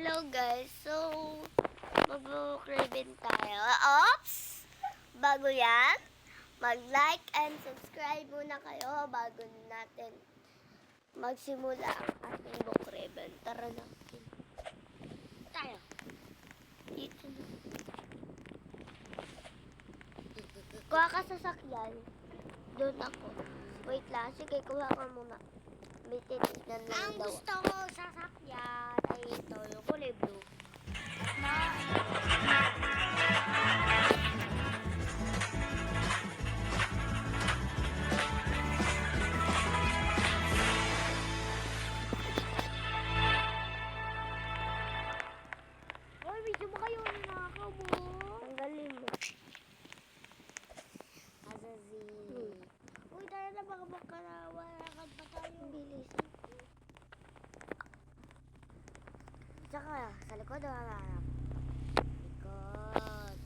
Hello guys, so mag-book ribbon tayo. Oops! Bago yan, mag-like and subscribe muna kayo bago natin magsimula ang ating book ribbon. Tara na. Tayo. Dito na. Kuha ka sa sakyan. Doon ako. Wait lang, sige, kuha ka muna. May titignan lang Ang daw. gusto ko sasakyan ay ito, yung kulay blue. Na, Tsaka, sa likod o harap? Likod.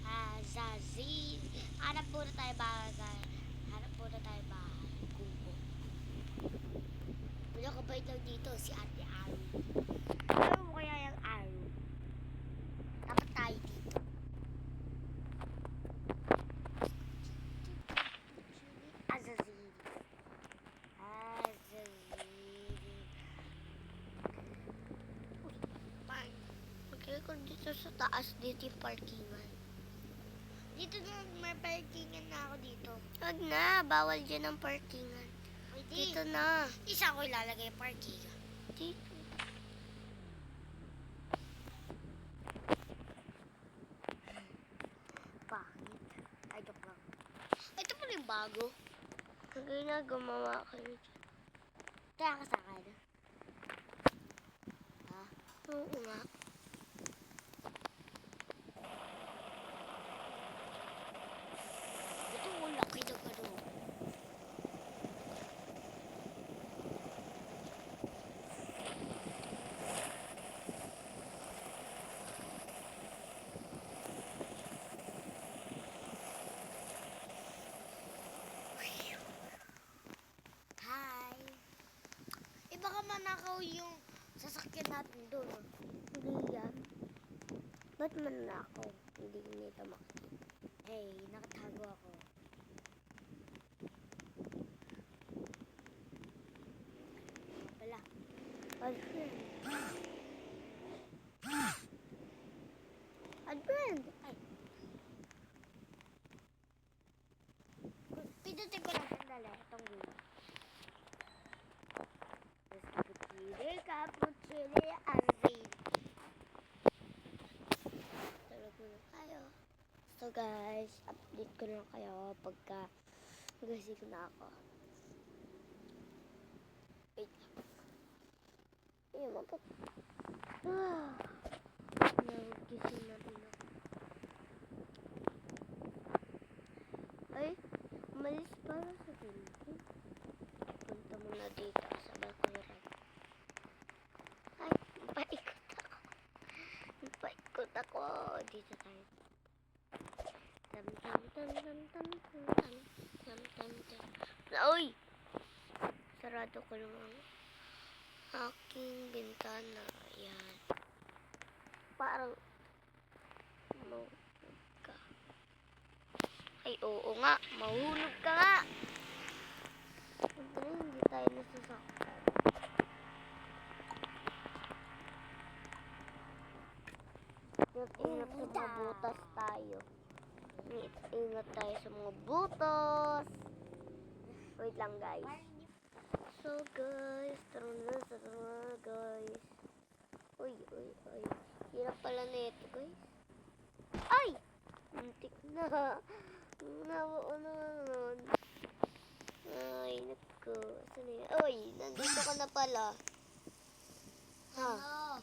Azazid. Hanap muna tayo bagay. Hanap muna tayo bahay. Kubo. Wala ka bait lang dito, si Ate Aru. Ano mo kaya yung Aru? Dapat tayo dito. Azazid. Azazid. Bye. Mag-record dito sa taas dito yung parkingan. Dito na may parkingan na ako dito. Wag na, bawal dyan ang parkingan. Pwede. Dito na. Isa ko ilalagay yung parkingan. Dito. Pangit. Ay, joke lang. Ito pala yung bago. Hanggang na gumawa kayo dyan. Kaya ka sa akin. Ha? Oo nga. Ito ang laki ng ano. Hi! Eh baka manakaw yung sasakyan natin doon. Hindi yan. Ba't man na ako? Hindi nito makikita. Hey, nakatago ako. Wala. Adrian. Adrian! Ay. Pindutin ko lang sandali. Itong wheel. Cappuccino, cappuccino, azin. Tulog muna kayo. So guys, update ko lang kayo pagka nagising na ako. Wait lang. Ayun, mapot. Ah, nagising na din ako. Ay, umalis para sa building. Punta muna dito sa balkoran. Ay, paikot ako. Paikot ako. Dito tayo. Tam tam tam tam tam tam tam tam. Uy! Sarado ko lang ang aking bintana. Ayan. Parang mahulog ka. Ay, oo nga. Mahulog ka nga. Siyempre, hindi tayo nasasaktan. Ingat-ingat sa mga butas tayo. Ingat tayo sa mga butas. Wait lang guys. So guys, tara na, tara na guys. Uy, uy, uy. Hirap pala na ito guys. Ay! Muntik na. Nabuo na nun. Ay, naku. Saan na yun? Uy, nandito ka na pala. Ha? Ano?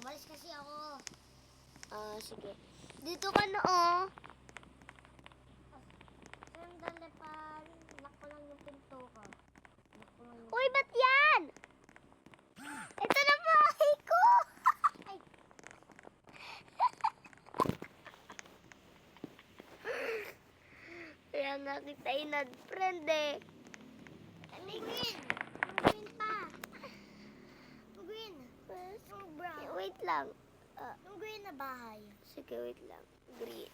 Umalis kasi ako. Ah, sige. Dito ka na oh. nakita inad friend eh. Green. Pa. Green. Yung brown. Wait lang. Ah. Uh, yung green na bahay. Sige, wait lang. Green.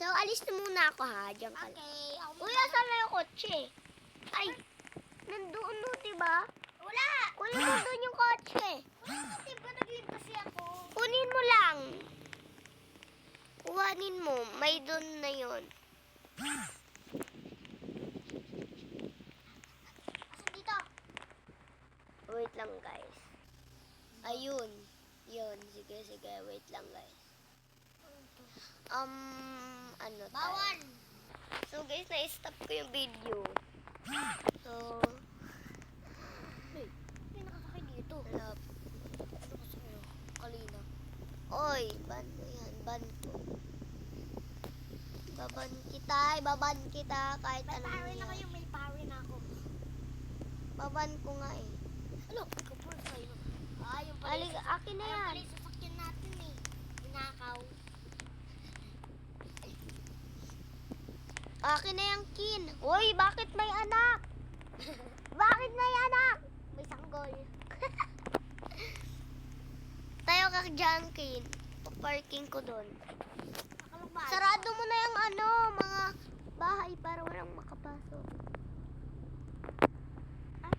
So, alis na muna ako ha. Diyan ka Okay. Um, Uy, asan na yung kotse? Ay, nandoon no, diba? Wala. Kunin mo doon yung kotse. Wala ko, diba naglimpasi ako? Kunin mo lang. Kuhanin mo. May doon na yon. Lang, guys. Ayun. Yun. Sige, sige. Wait lang, guys. Um, ano tayo? Bawal! So, guys, na-stop ko yung video. So, Hey, may nakasakay dito. wala. Ano ka sa'yo? Kalina. Oy, ban mo yan. Ban ko. Baban kita, baban kita, kahit May anong power na yan. kayo, may power na ako. Baban ko nga eh. Ano? Po sa'yo. Ah, yung pala. Alig, akin na Ayun yan. pala yung sasakyan natin eh. Inakaw. Akin na yung kin. Uy, bakit may anak? bakit may anak? May sanggol. Tayo ka dyan, kin. Parking ko doon. Sarado mo na yung ano, mga bahay para walang makapasok. Ah,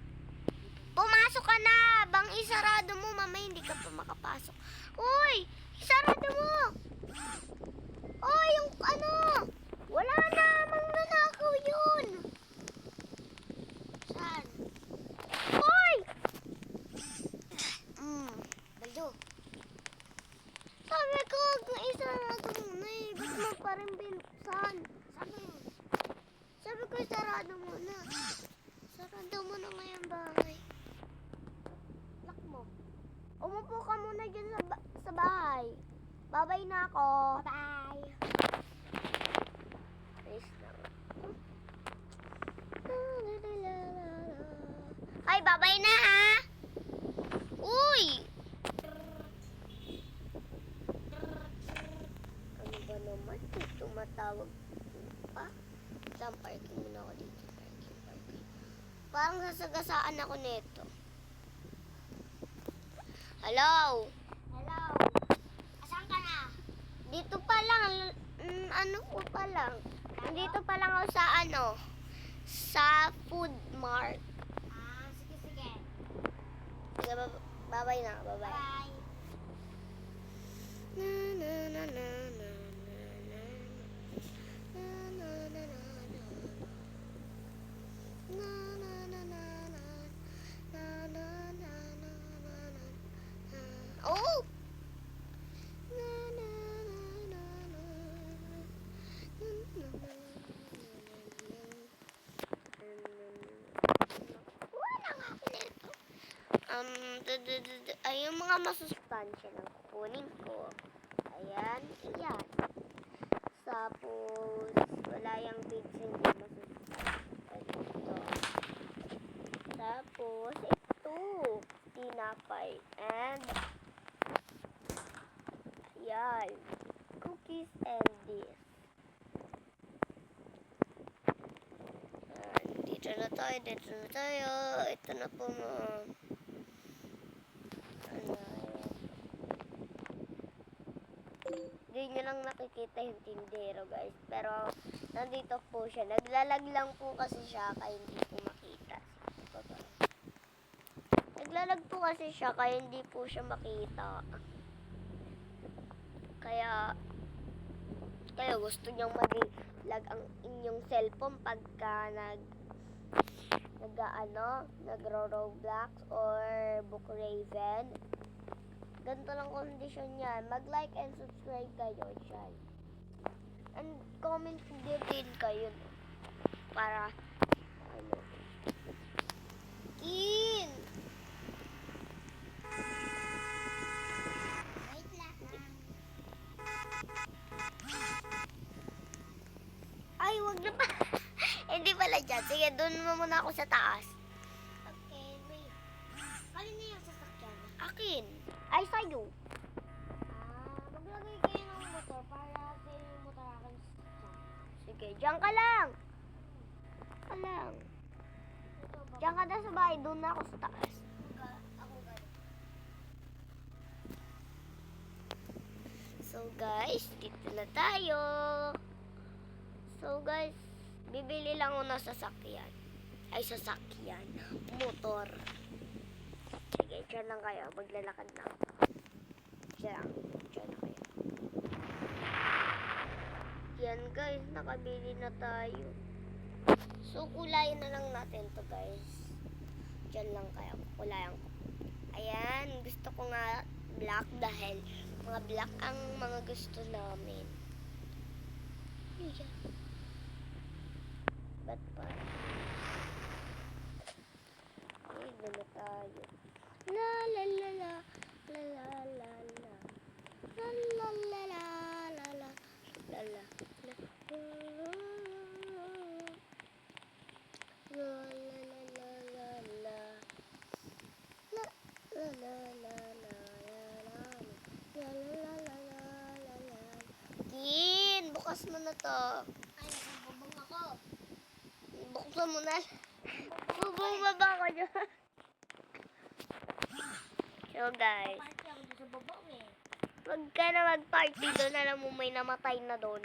Pumasok ka na! Bang isarado mo, mamay hindi ka pa makapasok. Uy! Isarado mo! Uy, yung ano! Wala na! Mangnanakaw yun! Saan? Uy! Mm. Baldo. Sabi ko, huwag na isarado muna eh. Ba't mo pa rin binuksan? Mo yun? Sabi ko, sarado mo na. Sarado mo na ngayong bahay. Lock mo. Umupo ka muna dyan sa, ba- sa bahay. Babay na ako. Bye-bye. Ayos lang. Ay, babay na ha! Uy! Ano ba naman? Tumatawag pa? Saan parking muna ako dito? Parking, parking. Parang sasagasaan ako nito. Hello? Hello. Asan ka na? Dito pa lang, mm, ano ko pa lang. Nandito pa lang ako sa ano, sa food mart. Ah, sige, sige. Sige, babay na, babay. Bye. Na, na, na, na, mga masustansya na kukunin ko. Ayan, iyan. Tapos, wala yung pizza hindi masustansya. Ito. Tapos, ito. Tinapay. And, ayan. Cookies and this. Ayan, Dito na tayo, dito na tayo. Ito na po mga ano, ayan. Hindi nyo lang nakikita yung tindero, guys. Pero, nandito po siya. Naglalag lang po kasi siya, kaya hindi po makita. Naglalag po kasi siya, kaya hindi po siya makita. Kaya, kaya gusto niyang mag-lag ang inyong cellphone pagka nag nag ano, nagro-Roblox or Book Raven. Ganito lang kondisyon yan. Mag-like and subscribe kayo dyan. And comment din kayo. no? Para, ano. Lang. Ay, wag na pa. Hindi pala dyan. Sige, doon mo muna ako sa taas. Sige, dyan ka lang. Ka lang. Diyan ka na sa bahay. Doon na ako sa taas. So guys, dito na tayo. So guys, bibili lang ako ng sasakyan. Ay, sasakyan. Motor. Sige, dyan lang kayo. Maglalakad na ako. Dyan lang. Dyan na kayo. Yan guys, nakabili na tayo. So, kulayan na lang natin to guys. Dyan lang kayo. Kulayan ko. Ayan, gusto ko nga black dahil mga black ang mga gusto namin. Ayan. Ba't pa? Ay, na tayo. La la la la la la la la la la la la la la la La la la la la la La la la la la la la La la la la la la la Kin, bukas mo na to. Ay, nakabubong ako. Buksan mo na. Baba ko dyan. So guys, Party ako doon sa babong eh. wag ka na mag-party doon. Alam mo may namatay na doon.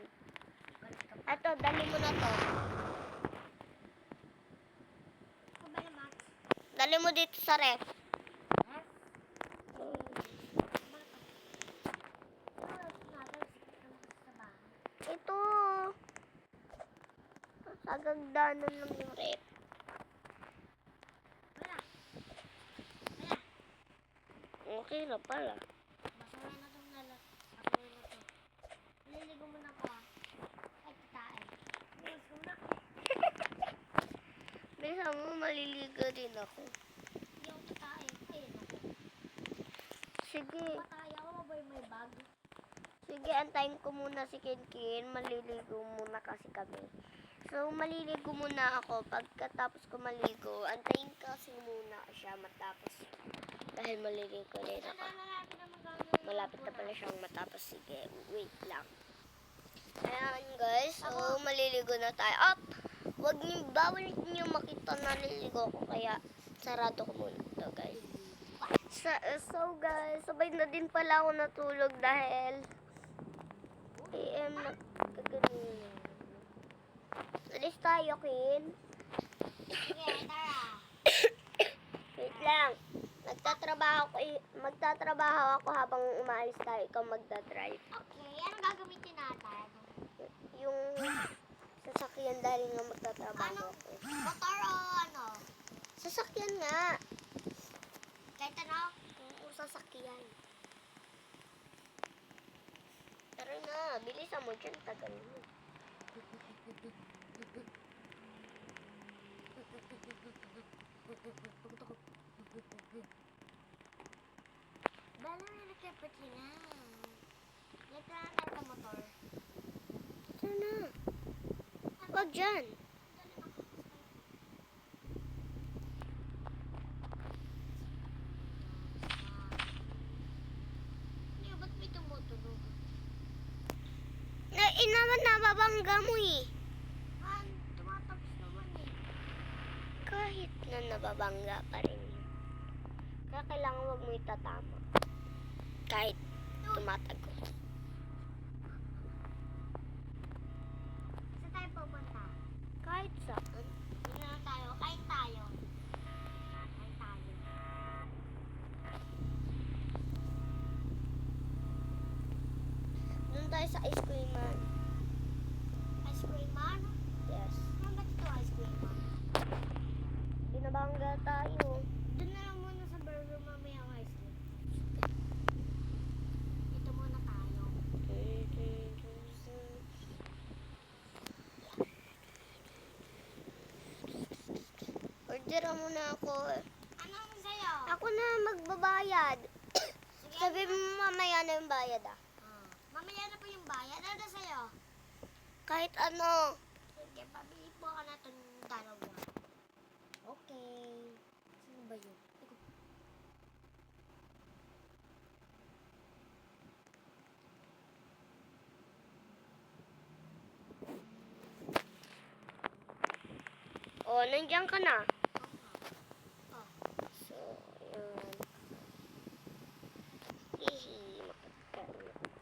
Ato, dali mo na to. Dali mo dito sa ref. Ito. Sa gagdanan lang yung ref. Wala. Okay na pala. Basura na itong nalat. Basura na to. Nililigo mo na ako ah. Ay, titae. Nililigo mo na. Bisa mo, maliligo din ako. Hindi ako titae. Ayun ako. Sige. Patay ako. Mabay may bag. Sige, antayin ko muna si Kinkin. Maliligo muna kasi kami. So, maliligo muna ako. Pagkatapos ko maligo, antayin kasi muna siya matapos. Dahil maliligo rin ako. Malapit na pala siyang matapos. Sige, wait lang. Ayan guys, so maliligo na tayo. Up! Wag niyo, bawal niyo makita na naliligo ko. Kaya, sarado ko muna to guys. So, so guys, sabay na din pala ako natulog dahil AM na kaganin. Alis tayo, Kin. Sige, tara. Wait lang. Magtatrabaho ko, magtatrabaho ako habang umaalis tayo. Ikaw magdadrive. Okay, anong gagamitin natin? Yung sasakyan dahil nga magtatrabaho Ano? ako. Motor o ano? Sasakyan nga. Kahit ano? Oo, sasakyan. Tara na, bilisan mo dyan, tagal mo. Bala na nagkapati na. Dito na ka motor. Sana. Huwag dyan. Ina, ba't nababangga mo eh? Na nababangga pa rin. Kaya kailangan wag mo itatama. Kahit tumatago. Saan tayo pupunta? Kahit saan. Dito na tayo. Kain tayo. Kain tayo. Doon tayo sa ice cream man. Order mo na ako. Anong sa'yo? Ako na magbabayad. Sige, Sabi mo mamaya na yung bayad ah. Ah, mamaya na po yung bayad. Ano sa'yo? Kahit ano. Sige, pabili po ka na itong dalawa. Okay. Sino ba yun? Ikaw. O, nandiyan ka na. Oh. So, yun. Hihi, makakain ako.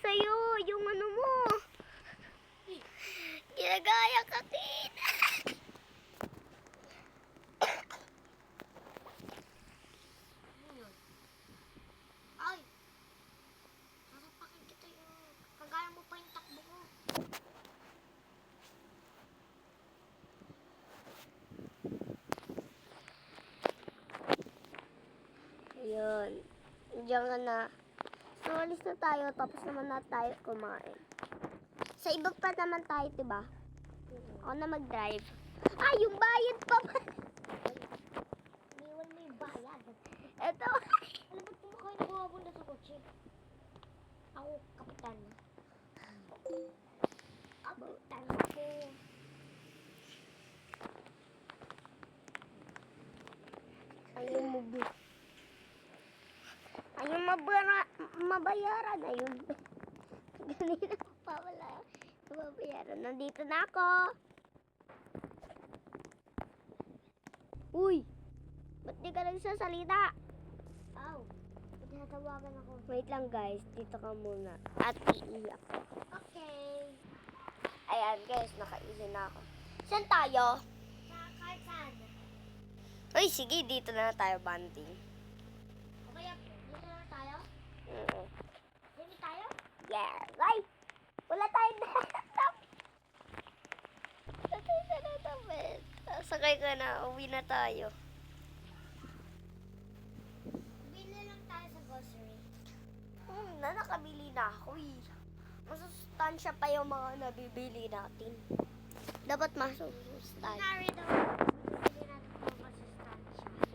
sa'yo, yung ano mo. Ginagaya ka, Tin. Ano yun? Ay! Sasapakin kita yung... Kagaya mo pa yung takbo ko. Ayun. Diyan na. So, alis na tayo, tapos naman na tayo kumain. Sa iba pa naman tayo, diba? Ako na mag-drive. Ah, yung bayad pa ba? Iniwan mo yung bayad. Eto. Alam ba't kumakain ako habang nasa kotse? Ako, kapitan. Kapitan ako. Ayun mo, bu. Ayun mabayaran. Ayun. Ganina pa wala. Mabayaran. Nandito na ako. Uy! Ba't di ka nagsasalita? Aw, tinatawagan ako. Wait lang guys, dito ka muna. At iiyak ko. Okay. Ayan guys, nakaisi na ako. Saan tayo? Sa kahit saan. Uy, sige, dito na tayo banding. O kaya, dito na tayo? Oo. Dito tayo? Yeah, right. Wala tayong laptop. Wala tayong laptop. eh. Sakay ka na, uwi na tayo. Bili lang tayo sa grocery. Hmm, na nakabili na ako eh. Masustansya pa yung mga nabibili natin. Dapat masustansya. Kunwari daw.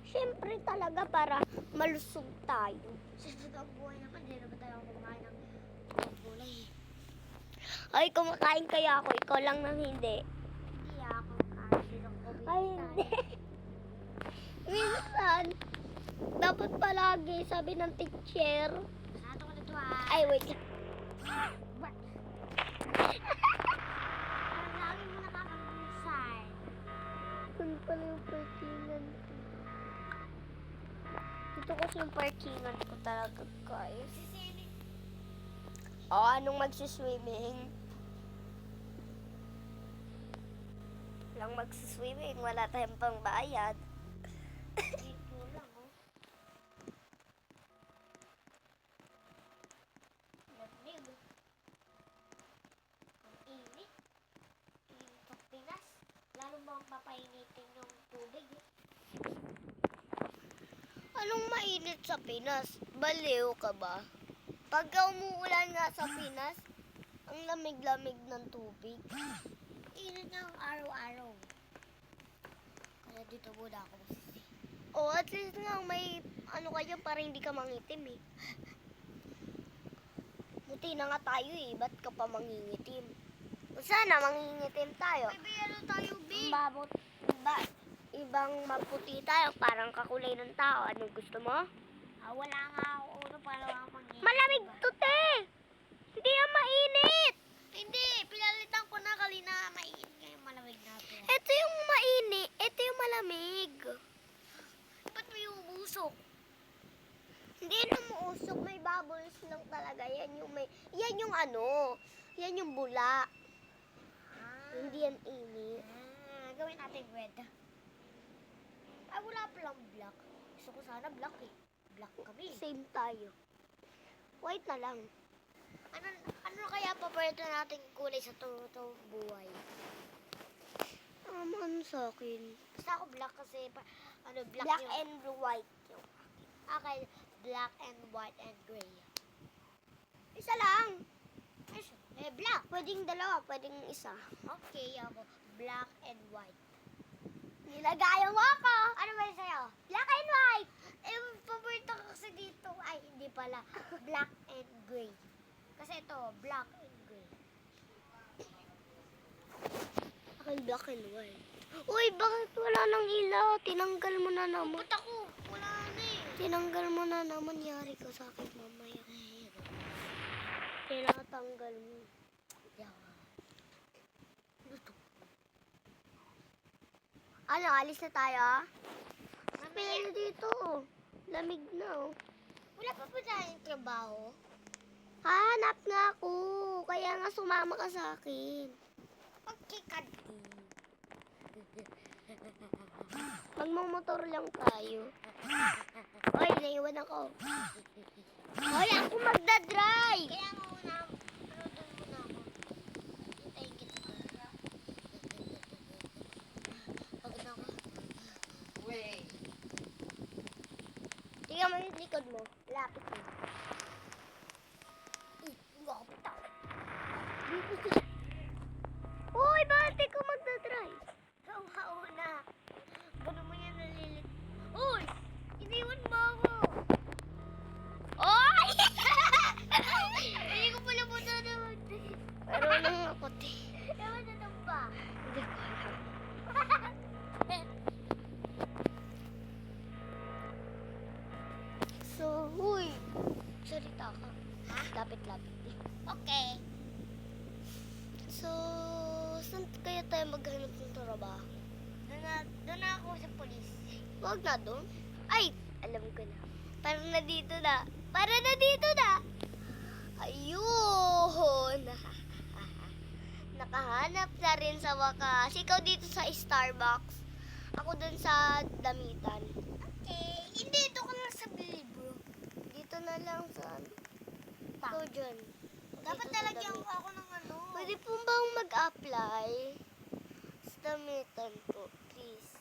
Siyempre talaga para malusog tayo. Sa totoong buhay naman, di na ba tayo kumain gulay? Ay, kumakain kaya ako. Ikaw lang nang hindi. Hindi ako kain. Ay, hindi. Minsan, dapat palagi, sabi ng teacher. Sato ko na ah. Ay, wait lang. Lagi mo nakakabusay. Saan pala yung parkingan ko? Dito kasi yung parkingan ko talaga, guys. O, anong magsiswimming? Lang magsiswimming, wala tayong pangbayad. Dito lang. Lamig. Ang init. Init sa Pinas. Lalo mo papainitin yung tubig. eh. Anong mainit sa Pinas? Baliw ka ba? Pagka umuulan nga sa Pinas, ang lamig-lamig ng tubig. Init ng araw-araw. Kaya dito muna ako masisi. O, at least nga may ano kayo para hindi ka mangitim eh. Buti na nga tayo eh, ba't ka pa mangingitim? Sana mangingitim tayo. Baby, ano tayo, Ang babot, ba, ibang maputi tayo, parang kakulay ng tao. Anong gusto mo? Ah, wala nga ako ulo para ako manginit. Malamig to, te! Hindi yan mainit! Hindi, pinalitan ko na kalina. Mainit ngayon malamig na ito. Ito yung mainit, ito yung malamig. Ba't may umusok? Hindi yan umuusok, may bubbles lang talaga. Yan yung may, yan yung ano, yan yung bula. Ah, Hindi yan init. Ah, natin red. Ay, wala palang black. Gusto ko sana black eh. Black kami. Same tayo. White na lang. Ano, ano kaya paborito nating kulay sa totoong buhay? Ano sa akin? Basta ako black kasi, pa, ano, black, Black yung, and white. yung- Okay, black and white and gray. Isa lang. Siya, Eh, black. Pwedeng dalawa, pwedeng isa. Okay, ako, black and white. Nilagayan mo ako. Ano ba yung sa'yo? Black and white. Eh, paborito ko kasi dito. Ay, hindi pala. Black and gray. Kasi ito, black and gray. Akin black and white. Uy, bakit wala nang ilaw? Tinanggal mo na naman. Ba't ako? Wala na eh. Tinanggal mo na naman. Yari ka sa akin mamaya. Tinatanggal mo. Ano, alis na tayo? Pero dito. Lamig na oh. wala pa ba tayong trabaho? Hanap nga ako. Kaya nga sumama ka sa akin. Okay, Kadi. Magmumotor lang tayo. Hoy, naiwan ako. Hoy, ako magdadrive. Kaya nga una, ano doon muna ako. Hintayin kita doon. Pagod na ako. Tingnan mo yung likod mo. Lapit mo. Lapit ako. Hoy, bakit ko magdadrive? Ikaw nga una. Ano mo yan nalilit? Uy! Iniwan mo ako! Hoy! Hindi ko pala po na naman. Marunong ako, te. Ewan na lang ba? Hindi ko Lapit-lapit. Okay. So, saan kaya tayo maghanap ng trabaho? Doon na, doon na ako sa polis. Huwag na doon. Ay, alam ko na. Parang na dito na. Para na dito na. Ayun. Nakahanap na rin sa wakas. Ikaw dito sa Starbucks. Ako dun sa damitan. Okay. Hindi, doon ka na sa libro. Dito na lang sa... Ikaw dyan. Dapat talagyan ko ako ng ano. Pwede po bang mag-apply? Sa damitan po, please.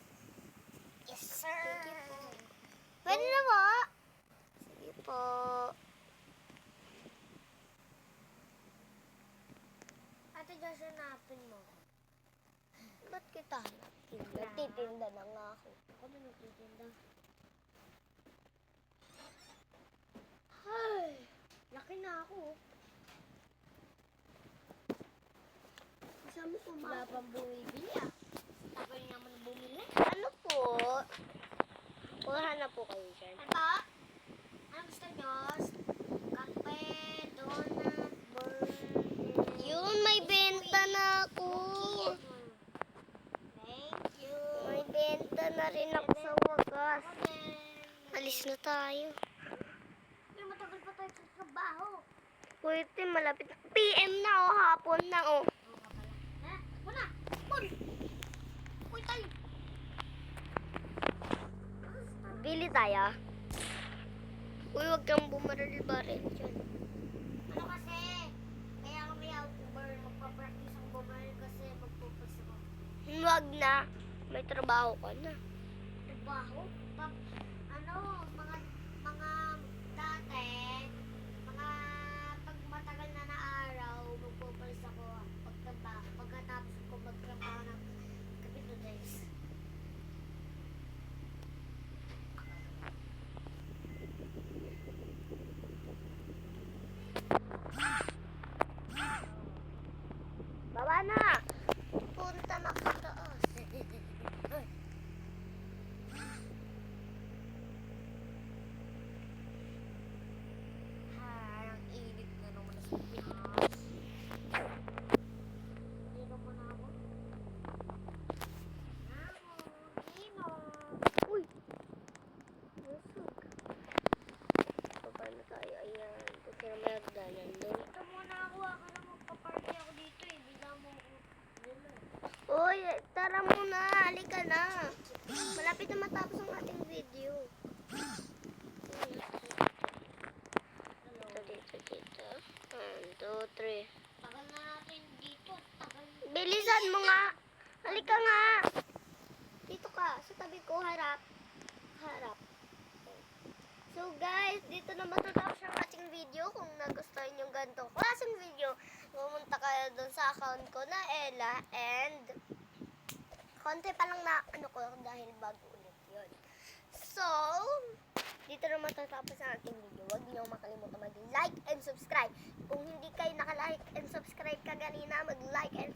Yes, sir. Sige po. Pwede na po? Sige po. Ate Josh, hanapin mo. Ba't kita hanapin? Nagtitinda na nga ako. Ako din nagtitinda. Ay, Laki na ako. saan mo Wala kumakain? pang bumibili ah. Tagal naman bumili. Ano po? Kuha na po kayo dyan. Ano ba? Ano gusto nyo? Kape, donut, burger. Yun, may benta na ako. Thank you. May benta na rin ako sa wakas. Alis na tayo. Pero matagal pa tayo sa trabaho. Pwede, malapit na. PM na o, hapon na o. Pala. Ha? Uy tayo! Bili tayo. Uy, wag kang bumaril-baril dyan. Ano kasi? Kaya kami outdoor. Magpa-practice ang bumalik kasi magpupas ako. Wag na. May trabaho ka na. Trabaho? Pa, ano, mga, mga dati, mga pag matagal na na araw, magpupalis ako pagtaba, pagkatapos ko magtrabaho ng kapito days. Baba na! Punta na sa taas. Parang init na naman sa Pinas. Dito mo na ako. Ako, Nino. Uy! Busog. Baba na tayo. Ayan. Kasi na may hagdanan doon. Dito muna ako. Akala magpa-party ako dito eh. Bigla mo ako. Dito. Uy, tara muna. Na. Malapit na matapos ang ating video. Dito, dito, dito. One, two, three. Tagal na natin dito. Tagal. Bilisan mo nga. Halika nga. Dito ka. Sa tabi ko. Harap. Harap. So guys, dito na matatapos ang ating video. Kung nagustuhan yung ganitong klaseng video, pumunta kayo dun sa account ko na Ella and konti pa lang na ano ko dahil bago ulit yun. So, dito na matatapos ang ating video. Huwag niyo makalimutan mag-like and subscribe. Kung hindi kayo naka-like and kaganina, mag-like and